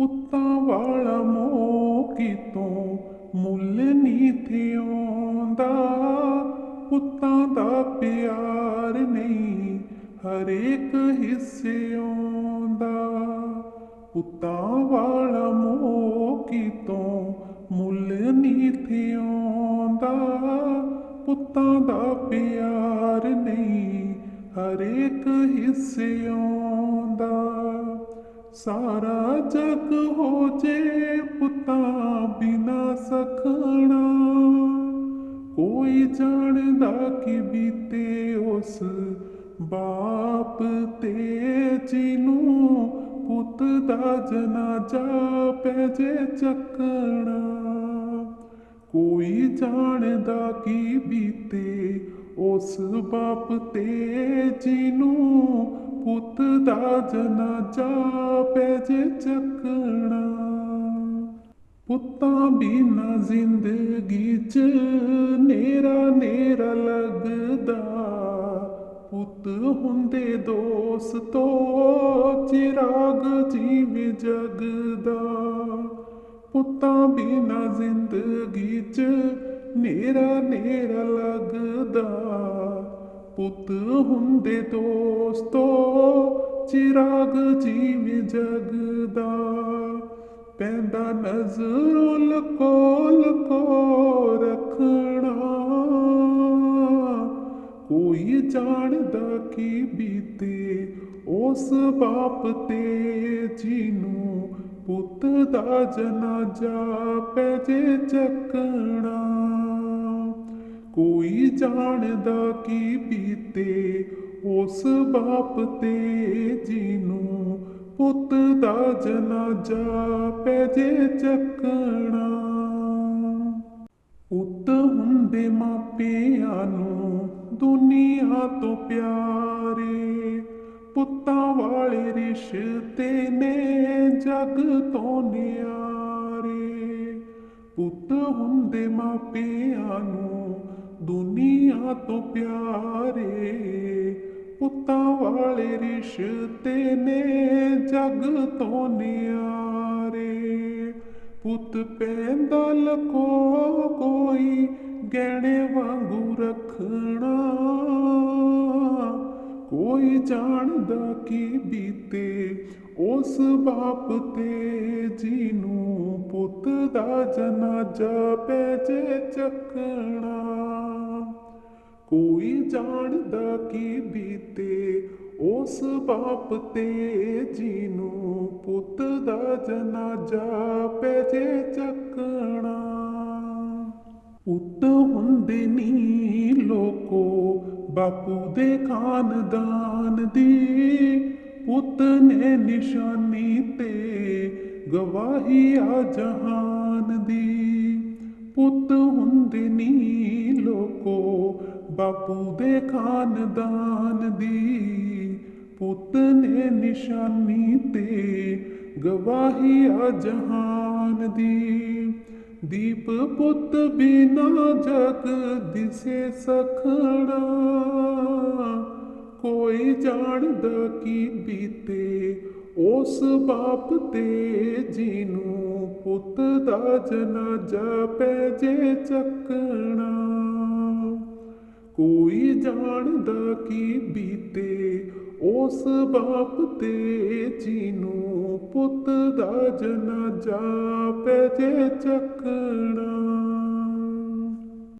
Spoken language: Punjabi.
ਪੁੱਤਾਂ ਵਾਲਾ ਮੋਹ ਕਿਤੋਂ ਮੁੱਲ ਨਹੀਂ ਥਿਉਂਦਾ ਪੁੱਤਾਂ ਦਾ ਪਿਆਰ ਨਹੀਂ ਹਰੇਕ ਹਿੱਸੇ ਆਉਂਦਾ। ਪੁੱਤਾਂ ਵਾਲਾ ਮੋਹ ਕਿਤੋਂ ਮੁੱਲ ਨਹੀਂ ਥਿਉਂਦਾ ਪੁੱਤਾਂ ਦਾ ਪਿਆਰ ਨਹੀਂ ਹਰੇਕ ਹਿੱਸੇ ਆਉਂਦਾ। ਸਾਰਾ ਜਗ ਹੋ ਜੇ ਪੁੱਤਾਂ ਬਿਨਾ ਸਖਣਾ। ਕੋਈ ਜਾਣਦਾ ਕਿ ਬੀਤੇ ਉਸ ਬਾਪ ਤੇ ਜਿਹਨੂੰ ਪੁੱਤ ਦਾ ਜਨਾਜ਼ਾ ਪੈ ਜੇ ਚੱਕਣਾ। ਕੋਈ ਜਾਣਦਾ ਕੀ ਬੀਤੇ ਉਸ ਬਾਪ ਤੇ ਜਿਹਨੂੰ ਪੁੱਤ ਦਾ ਜਨਾਜ਼ਾ ਪੈ ਜੇ ਚੱਕਣਾ। ਪੁੱਤਾਂ ਬਿਨਾ ਜ਼ਿੰਦਗੀ ਚ ਨੇਰਾ ਨੇਰਾ ਲੱਗਦਾ। ਪੁੱਤ ਹੁੰਦੇ ਦੋਸਤੋ ਚਿਰਾਗ ਜੀਵੇ ਜਗਦਾ। ਪੁੱਤਾਂ ਬਿਨਾ ਜ਼ਿੰਦਗੀ ਚ ਨੇਰਾ ਨੇਰਾ ਲੱਗਦਾ। ਪੁੱਤ ਹੁੰਦੇ ਦੋਸਤੋ, ਚਿਰਾਗ ਜੀਵੇ ਜਗਦਾ। ਪੈਂਦਾ ਨਜ਼ਰੋਂ ਲਕੋ ਲਕੋ ਰੱਖਣਾ। ਕੋਈ ਜਾਣਦਾ ਕੀ ਬੀਤੇ ਉਸ ਬਾਪ ਤੇ, ਜਿਹਨੂੰ ਪੁੱਤ ਦਾ ਜਨਾਜ਼ਾ ਪੈ ਜੇ ਚੱਕਣਾ। ਕੋਈ ਜਾਣਦਾ ਕੀ ਬੀਤੇ, ਉਸ ਬਾਪ ਤੇ ਜਿਹਨੂੰ ਪੁੱਤ ਦਾ ਜਨਾਜ਼ਾ ਪੈ ਜੇ ਚੱਕਣਾ। ਪੁੱਤ ਹੁੰਦੇ ਮਾਪਿਆਂ ਨੂੰ ਦੁਨੀਆ ਤੋਂ ਪਿਆਰੇ, ਪੁੱਤਾਂ ਵਾਲੇ ਰਿਸ਼ਤੇ ਨੇ ਜਗ ਤੋਂ ਨਿਆਰੇ। ਪੁੱਤ ਹੁੰਦੇ ਮਾਪਿਆਂ ਨੂੰ ਦੁਨੀਆ ਤੋਂ ਪਿਆਰੇ ਪੁੱਤਾਂ ਵਾਲੇ ਰਿਸ਼ਤੇ ਨੇ ਜਗ ਤੋਂ ਨਿਆਰੇ। ਪੁੱਤ ਪੈਂਦਾ ਲਖੋ ਕੋਈ ਗਹਿਣੇ ਵਾਂਗੂ ਰੱਖਣਾ। ਕੋਈ ਜਾਣਦਾ ਕੀ ਬੀਤੇ, ਉਸ ਬਾਪ ਤੇ ਜਿਹਨੂੰ ਪੁੱਤ ਦਾ ਜਨਾਜ਼ਾ ਪੈ ਜੇ ਚੱਕਣਾ। ਕੋਈ ਜਾਣਦਾ ਕੀ ਬੀਤੇ, ਉਸ ਬਾਪ ਤੇ ਜਿਹਨੂੰ ਪੁੱਤ ਦਾ ਜਨਾਜ਼ਾ ਪੈ ਜੇ ਚੱਕਣਾ। ਪੁੱਤ ਹੁੰਦੇ ਨੀ ਲੋਕੋ ਬਾਪੂ ਦੇ ਖਾਨਦਾਨ ਦੀ। ਪੁੱਤ ਨੇ ਨਿਸ਼ਾਨੀ ਤੇ ਗਵਾਹੀ ਆ ਜਹਾਨ ਦੀ। ਪੁੱਤ ਹੁੰਦੇ ਨੀ ਲੋਕੋ ਬਾਪੂ ਦੇ ਖਾਨਦਾਨ ਦੀ। ਪੁੱਤ ਨੇ ਨਿਸ਼ਾਨੀ ਤੇ ਗਵਾਹੀ ਆ ਜਹਾਨ ਦੀ। ਦੀਪ ਪੁੱਤ ਬਿਨਾ ਜਗ ਦਿਸੇ ਸਖਣਾ। ਕੋਈ ਜਾਣਦਾ ਕੀ ਬੀਤੇ, ਉਸ ਬਾਪ ਤੇ ਜਿਹਨੂੰ ਪੁੱਤ ਦਾ ਜਨਾਜ਼ਾ ਪੈ ਜੇ ਚੱਕਣਾ। ਕੋਈ ਜਾਣਦਾ ਕੀ ਬੀਤੇ ਉਸ ਬਾਪ ਤੇ ਜਿਹਨੂੰ ਪੁੱਤ ਦਾ ਜਨਾਜ਼ਾ ਪੈ ਜੇ ਚੱਕਣਾ।